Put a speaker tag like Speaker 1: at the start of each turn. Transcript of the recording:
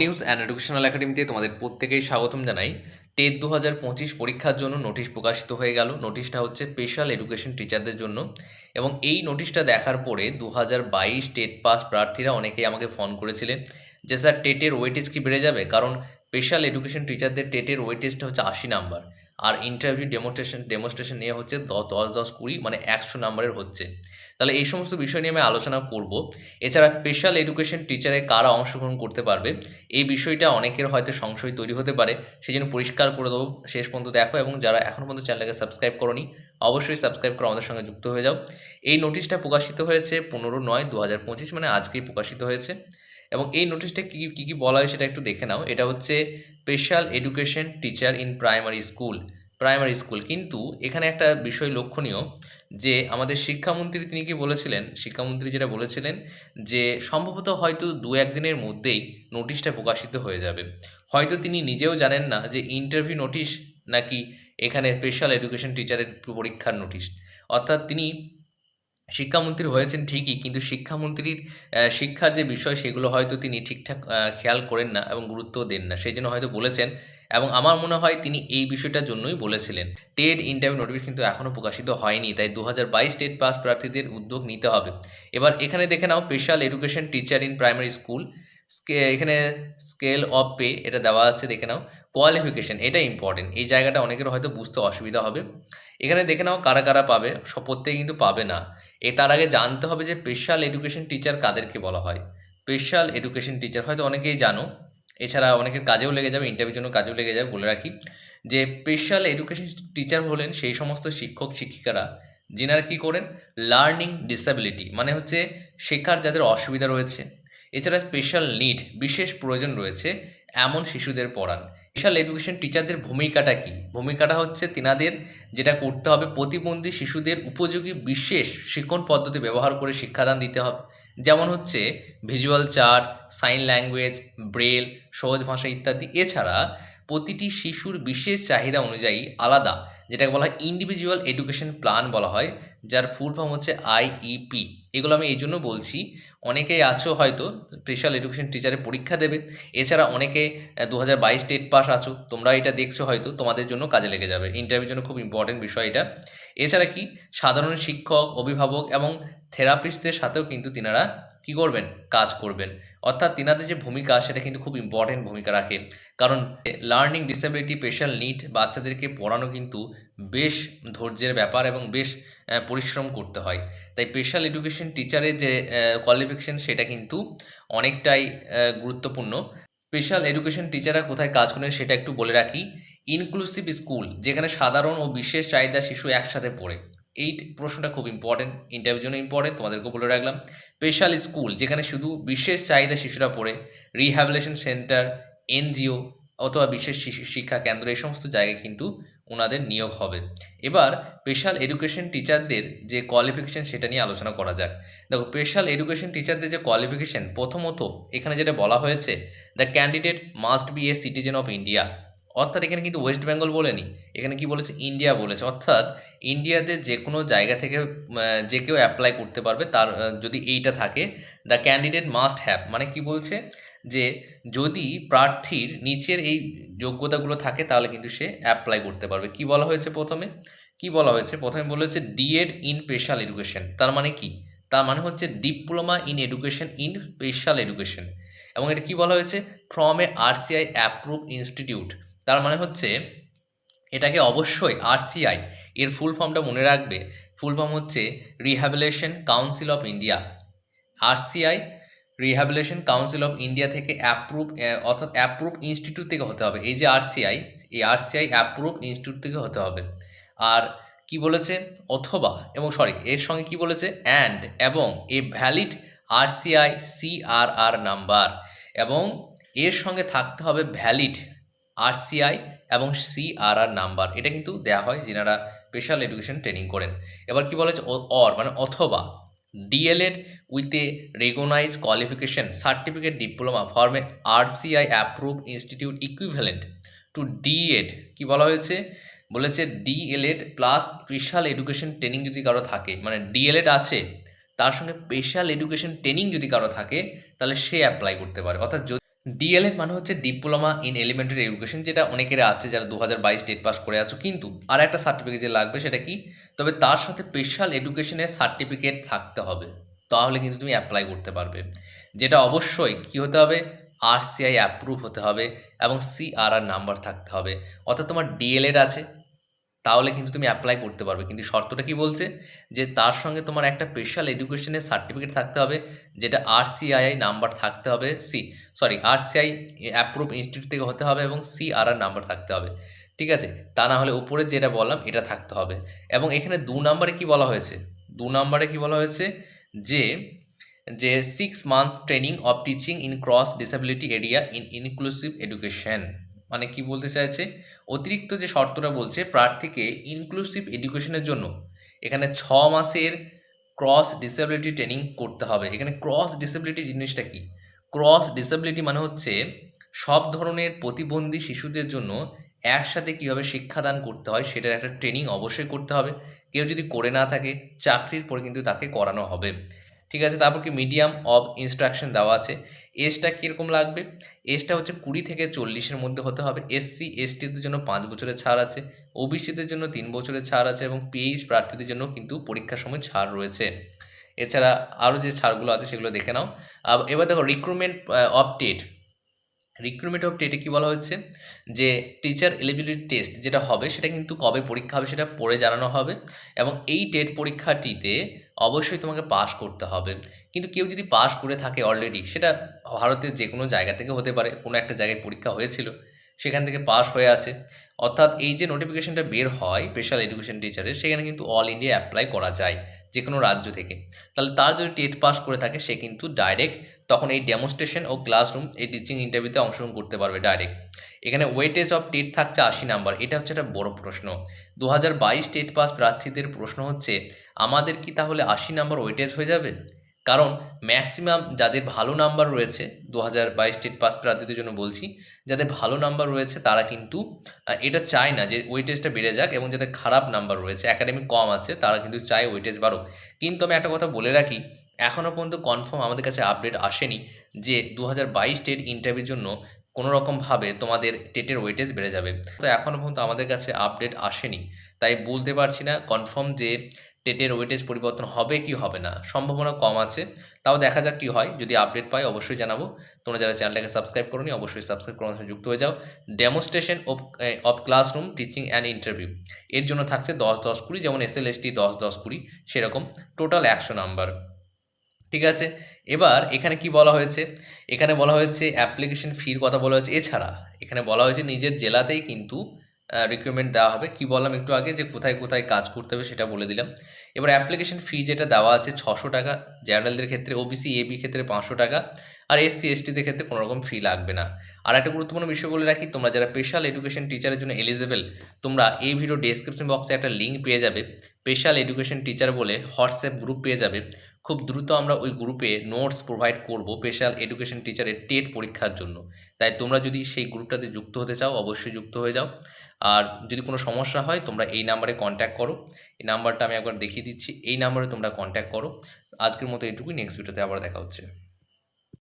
Speaker 1: News and educational একাডেমিতে তোমাদের প্রত্যেকেই স্বাগতম জানাই। টেট দু হাজার পঁচিশ পরীক্ষার জন্য নোটিশ প্রকাশিত হয়ে গেল। নোটিশটা হচ্ছে স্পেশাল এডুকেশন টিচারদের জন্য। এবং এই নোটিশটা দেখার পরে দু হাজার বাইশ টেট পাস প্রার্থীরা অনেকেই আমাকে ফোন করেছিলেন যে, স্যার, টেটের ওয়েটেজ কি বেড়ে যাবে? কারণ স্পেশাল এডুকেশন টিচারদের টেটের ওয়েটেজটা হচ্ছে আশি নাম্বার আর ইন্টারভিউ ডেমোস্ট্রেশন ডেমোস্ট্রেশন নিয়ে হচ্ছে দশ দশ দশ, কুড়ি মানে একশো নাম্বারের হচ্ছে। তাহলে এই সমস্ত বিষয় নিয়ে আমি আলোচনা করব। এছাড়া স্পেশাল এডুকেশন টিচারে কারা অংশগ্রহণ করতে পারবে? এই বিষয়টা অনেকের হয়তো সংশয় তৈরি হতে পারে। সেই জন্য পরিষ্কার করে দেবো। শেষ পর্যন্ত দেখো এবং যারা এখনও পর্যন্ত চ্যানেলটাকে সাবস্ক্রাইব করনি, অবশ্যই সাবস্ক্রাইব করে আমাদের সঙ্গে যুক্ত হয়ে যাও। এই নোটিশটা প্রকাশিত হয়েছে পনেরো নয় দু মানে আজকেই প্রকাশিত হয়েছে। এবং এই নোটিশটা কী কী কী বলা হয় সেটা একটু দেখে নাও। এটা হচ্ছে special education teacher in primary school primary school কিন্তু এখানে একটা বিষয় লক্ষণীয়। যে আমাদের শিক্ষামন্ত্রী তিনি কি বলেছিলেন? শিক্ষামন্ত্রী যেটা বলেছিলেন যে সম্ভবত হয়তো দু একদিনের মধ্যেই নোটিশটা প্রকাশিত হয়ে যাবে। হয়তো তিনি নিজেও জানেন না যে ইন্টারভিউ নোটিশ নাকি এখানে স্পেশাল এডুকেশন টিচারের পরীক্ষার নোটিশ অর্থাৎ তিনি শিক্ষামন্ত্রী হয়েছেন ঠিকই, কিন্তু শিক্ষামন্ত্রীর শিক্ষার যে বিষয় সেগুলো হয়তো তিনি ঠিকঠাক খেয়াল করেন না এবং গুরুত্ব দেন না। সেই জন্য হয়তো বলেছেন এবং আমার মনে হয় তিনি এই বিষয়টার জন্যই বলেছিলেন। টেড ইন্টারভিউ নোটিফিকেশন কিন্তু এখনও প্রকাশিত হয়নি, তাই দু হাজার বাইশ টেট পাস প্রার্থীদের উদ্যোগ নিতে হবে। এবার এখানে দেখে নাও special education teacher in primary school এখানে স্কেল অফ পে এটা দেওয়া আছে, দেখে নাও কোয়ালিফিকেশন এটা ইম্পর্টেন্ট এই জায়গাটা অনেকের হয়তো বুঝতে অসুবিধা হবে। এখানে দেখে নাও কারা কারা পাবে সব কিন্তু পাবে না। এ তার আগে জানতে হবে যে স্পেশাল এডুকেশন টিচার কাদেরকে বলা হয়? স্পেশাল এডুকেশন টিচার হয়তো অনেকেই জানো। এছাড়া অনেকের কাজেও লেগে যাবে ইন্টারভিউর জন্য কাজেও লেগে যাবে বলে রাখি। যে স্পেশাল এডুকেশন টিচার হলেন সেই সমস্ত শিক্ষক, শিক্ষিকারা, যিনারা কী করেন? লার্নিং ডিসেবিলিটি মানে হচ্ছে শেখার যাদের অসুবিধা রয়েছে। এছাড়া স্পেশাল নিড বিশেষ প্রয়োজন রয়েছে এমন শিশুদের পড়ান। স্পেশাল এডুকেশন টিচারদের ভূমিকাটা কি? ভূমিকাটা হচ্ছে তিনাদের যেটা করতে হবে, প্রতিবন্ধী শিশুদের উপযোগী বিশেষ শিক্ষণ পদ্ধতি ব্যবহার করে শিক্ষাদান দিতে হবে। যেমন হচ্ছে visual chart sign language braille সহজ ভাষা ইত্যাদি। এছাড়া প্রতিটি শিশুর বিশেষ চাহিদা অনুযায়ী আলাদা, যেটাকে বলা হয় ইন্ডিভিজুয়াল এডুকেশন প্ল্যান বলা হয়, যার ফুল ফর্ম হচ্ছে আইইপি এগুলো আমি এই জন্য বলছি, অনেকেই আছো হয়তো স্পেশাল এডুকেশন টিচারে পরীক্ষা দেবে। এছাড়া অনেকে দু হাজার বাইশ টেট পাস আছো, তোমরা এটা দেখছ হয়তো, তোমাদের জন্য কাজে লেগে যাবে। ইন্টারভিউর জন্য খুব ইম্পর্টেন্ট বিষয় এটা। এছাড়া কি? সাধারণ শিক্ষক, অভিভাবক এবং থেরাপিস্টদের সাথেও কিন্তু তিনারা কি করবেন? কাজ করবেন। অর্থাৎ তিনাদের যে ভূমিকা, সেটা কিন্তু খুব ইম্পর্টেন্ট ভূমিকা রাখে। কারণ লার্নিং ডিসেবিলিটি স্পেশাল নিড বাচ্চাদেরকে পড়ানো কিন্তু বেশ ধৈর্যের ব্যাপার এবং বেশ পরিশ্রম করতে হয়। তাই স্পেশাল এডুকেশন টিচারের যে কোয়ালিফিকেশন সেটা কিন্তু অনেকটাই গুরুত্বপূর্ণ। স্পেশাল এডুকেশন টিচাররা কোথায় কাজ করেন, সেটা একটু বলে রাখি। ইনক্লুসিভ স্কুল যেখানে সাধারণ ও বিশেষ চাহিদা শিশু একসাথে পড়ে। এই প্রশ্নটা খুব ইম্পর্টেন্ট ইন্টারভিউর জন্য ইম্পর্টেন্ট তোমাদেরকেও বলে রাখলাম। স্পেশাল স্কুল যেখানে শুধু বিশেষ চাহিদা শিশুরা পড়ে রিহ্যাবিলেশন সেন্টার এনজিও অথবা বিশেষ শিক্ষা কেন্দ্র, এই সমস্ত জায়গায় কিন্তু ওনাদের নিয়োগ হবে। এবার স্পেশাল এডুকেশন টিচারদের যে কোয়ালিফিকেশন সেটা নিয়ে আলোচনা করা যাক। দেখো স্পেশাল এডুকেশন টিচারদের যে কোয়ালিফিকেশন প্রথমত এখানে যেটা বলা হয়েছে the candidate must be a citizen of India অর্থাৎ এখানে কিন্তু ওয়েস্ট বেঙ্গল বলেনি, এখানে কি বলেছে? ইন্ডিয়া বলেছে। অর্থাৎ ইন্ডিয়াতে যে কোনো জায়গা থেকে যে কেউ অ্যাপ্লাই করতে পারবে, তার যদি এইটা থাকে দ্য ক্যান্ডিডেট মাস্ট হ্যাভ মানে কি বলছে? যে যদি প্রার্থীর নিচের এই যোগ্যতাগুলো থাকে, তাহলে কিন্তু সে অ্যাপ্লাই করতে পারবে। কি বলা হয়েছে প্রথমে? কি বলা হয়েছে? প্রথমে বলেছে ডিএড ইন স্পেশাল এডুকেশন তার মানে কি? তার মানে হচ্ছে diploma in education in special education এবং এটা কি বলা হয়েছে? From a RCI approve institute তার মানে হচ্ছে এটাকে অবশ্যই আরসিআই এর ফুল ফর্মটা মনে রাখবে। ফুল ফর্ম হচ্ছে rehabilitation council of India RCI rehabilitation council of India থেকে অ্যাপ্রুভ অর্থাৎ অ্যাপ্রুভ ইনস্টিটিউট থেকে হতে হবে। এই যে আরসিআই এই আরসিআই অ্যাপ্রুভ ইনস্টিটিউট থেকে হতে হবে। আর কি বলেছে? অথবা, এবং সরি এর সঙ্গে কি বলেছে? অ্যান্ড এবং a valid RCI CRR number এবং এর সঙ্গে থাকতে হবে ভ্যালিড আরসিআই এবং সিআরআর নাম্বার, এটা কিন্তু দেওয়া হয় যেনারা স্পেশাল এডুকেশন ট্রেনিং করেন। এবার কি বলা অর মানে অথবা DElEd with a recognise qualification certificate diploma ফর্মে RCI approve institute equivalent to DEd কি বলা হয়েছে? বলেছে DElEd plus special education training যদি কারও থাকে মানে ডিএলএড আছে, তার সঙ্গে স্পেশাল এডুকেশন ট্রেনিং যদি কারও থাকে, তাহলে সে অ্যাপ্লাই করতে পারে। অর্থাৎ ডিএলএড মানে হচ্ছে ডিপ্লোমা ইন এলিমেন্টারি এডুকেশন যেটা অনেকের আছে যারা দু হাজার বাইশ টেট পাস করে আছো। কিন্তু আর একটা সার্টিফিকেট যে লাগবে সেটা কি? তবে তার সাথে স্পেশাল এডুকেশনের সার্টিফিকেট থাকতে হবে। তাহলে কিন্তু তুমি অ্যাপ্লাই করতে পারবে। যেটা অবশ্যই কি হতে হবে? আরসিআই অ্যাপ্রুভ হতে হবে এবং সিআরআর নাম্বার থাকতে হবে। অর্থাৎ তোমার ডিএলএড আছে, তাহলে কিন্তু তুমি অ্যাপ্লাই করতে পারবে। কিন্তু শর্তটা কি বলছে? যে তার সঙ্গে তোমার একটা স্পেশাল এডুকেশনের সার্টিফিকেট থাকতে হবে, যেটা আরসিআই নাম্বার থাকতে হবে C sorry RCI approve institute থেকে হতে হবে এবং সিআরআর নাম্বার থাকতে হবে। ঠিক আছে? তা না হলে উপরে যেটা বললাম, এটা থাকতে হবে। এবং এখানে দু নম্বরে কি বলা হয়েছে? দু নম্বরে কি বলা হয়েছে? যে যে six month training of teaching in cross disability area in inclusive education মানে কি বলতে চাইছে? অতিরিক্ত যে শর্তটা বলছে, প্রার্থীকে ইনক্লুসিভ এডুকেশনের জন্য এখানে ছ মাসের ক্রস ডিসেবিলিটি ট্রেনিং করতে হবে। এখানে ক্রস ডিসেবিলিটি জিনিসটা কি? ক্রস ডিসেবিলিটি মানে হচ্ছে সব ধরনের প্রতিবন্ধী শিশুদের জন্য একসাথে কীভাবে শিক্ষাদান করতে হয় সেটার একটা ট্রেনিং অবশ্যই করতে হবে। কেউ যদি করে না থাকে, চাকরির পরে কিন্তু তাকে করানো হবে। ঠিক আছে, তারপর কি মিডিয়াম অফ ইনস্ট্রাকশন দেওয়া আছে। এজটা কীরকম লাগবে? এজটা হচ্ছে কুড়ি থেকে চল্লিশের মধ্যে হতে হবে। এসসি এসটিদের জন্য পাঁচ বছরের ছাড় আছে। ওবিসিদের জন্য তিন বছরের ছাড় আছে এবং পিএইচ প্রার্থীদের জন্য কিন্তু পরীক্ষার সময় ছাড় রয়েছে। এছাড়া আরও যে ছাড়গুলো আছে সেগুলো দেখে নাও। এবার দেখো recruitment of TET recruitment of টেটে কী বলা হচ্ছে? যে টিচার এলিজিবিলিটি টেস্ট যেটা হবে সেটা কিন্তু কবে পরীক্ষা হবে সেটা পরে জানানো হবে এবং এই টেট পরীক্ষাটিতে অবশ্যই তোমাকে পাশ করতে হবে। কিন্তু কেউ যদি পাশ করে থাকে অলরেডি সেটা ভারতের যে কোনো জায়গা থেকে হতে পারে, কোনো একটা জায়গায় পরীক্ষা হয়েছিল, সেখান থেকে পাস হয়ে আছে। অর্থাৎ এই যে নোটিফিকেশনটা বের হয় স্পেশাল এডুকেশন টিচারের সেখানে কিন্তু অল ইন্ডিয়া অ্যাপ্লাই করা যায়। যে কোনো রাজ্য থেকে। তাহলে তার যদি টেট পাস করে থাকে, সে কিন্তু ডাইরেক্ট তখন এই ডেমনস্ট্রেশন ও ক্লাসরুম এই টিচিং ইন্টারভিউতে অংশগ্রহণ করতে পারবে ডাইরেক্ট এখানে ওয়েটেজ অফ টেট থাকছে আশি নাম্বার। এটা হচ্ছে একটা বড় প্রশ্ন। দু হাজার বাইশ টেট পাস প্রার্থীদের প্রশ্ন হচ্ছে, আমাদের কি তাহলে আশি নাম্বার ওয়েটেজ হয়ে যাবে? কারণ ম্যাক্সিমাম যাদের ভালো নাম্বার রয়েছে দু হাজার বাইশ টেট পাস প্রার্থীদের জন্য বলছি, যাদের ভালো নাম্বার রয়েছে তারা কিন্তু এটা চায় না যে ওয়েটেজটা বেড়ে যাক এবং যাদের খারাপ নাম্বার রয়েছে একাডেমিক কম আছে, তারা কিন্তু চায় ওয়েটেজ বাড়ুক। কিন্তু আমি একটা কথা বলে রাখি এখনও পর্যন্ত কনফার্ম আমাদের কাছে আপডেট আসেনি যে দু হাজার বাইশ টেট ইন্টারভিউর জন্য কোনো রকমভাবে তোমাদের টেটের ওয়েটেজ বেড়ে যাবে। তো এখনও পর্যন্ত আমাদের কাছে আপডেট আসেনি। তাই বলতে পারছি না কনফার্ম যে টেটের ওয়েটেজ পরিবর্তন হবে কি হবে না? সম্ভাবনা কম আছে। তাও দেখা যাক কী হয়। যদি আপডেট পাই, অবশ্যই জানাব। তোমরা যারা চ্যানেলটাকে সাবস্ক্রাইব করোনি, অবশ্যই সাবস্ক্রাইব করার সাথে যুক্ত হয়ে যাও। Demonstration of of classroom teaching and interview এর জন্য থাকছে দশ দশ কুড়ি, যেমন এস এল এস টি দশ দশ কুড়ি, সেরকম টোটাল একশো নাম্বার ঠিক আছে? এবার এখানে কি বলা হয়েছে? এখানে বলা হয়েছে অ্যাপ্লিকেশন ফির কথা বলা হয়েছে। এছাড়া এখানে বলা হয়েছে নিজের জেলাতেই কিন্তু রিক্রুটমেন্ট দেওয়া হবে। কি বললাম একটু আগে যে কোথায় কোথায় কাজ করতে হবে সেটা বলে দিলাম। এবার অ্যাপ্লিকেশন ফি যেটা দেওয়া আছে ছশো টাকা জেনারেলদের ক্ষেত্রে ওবিসি এবি ক্ষেত্রে পাঁচশো টাকা আর এসসি এসটিদের ক্ষেত্রে কোনো রকম ফি লাগবে না। আর একটা গুরুত্বপূর্ণ বিষয় বলে রাখি, তোমরা যারা স্পেশাল এডুকেশন টিচারের জন্য এলিজেবল তোমরা এই ভিডিও ডেসক্রিপশন বক্সে একটা লিঙ্ক পেয়ে যাবে। স্পেশাল এডুকেশন টিচার বলে হোয়াটসঅ্যাপ গ্রুপ পেয়ে যাবে। খুব দ্রুত আমরা ওই গ্রুপে নোটস প্রোভাইড করব স্পেশাল এডুকেশন টিচারের টেট পরীক্ষার জন্য। তাই তোমরা যদি সেই গ্রুপটাতে যুক্ত হতে চাও, অবশ্যই যুক্ত হয়ে যাও। আর যদি কোনো সমস্যা হয়, তোমরা এই নাম্বারে কন্ট্যাক্ট করো। এই নাম্বারটা আমি একবার দেখিয়ে দিচ্ছি। এই নাম্বারে তোমরা কন্ট্যাক্ট করো। আজকের মতো এটুকুই নেক্সট ভিডিওতে আবার দেখা হচ্ছে।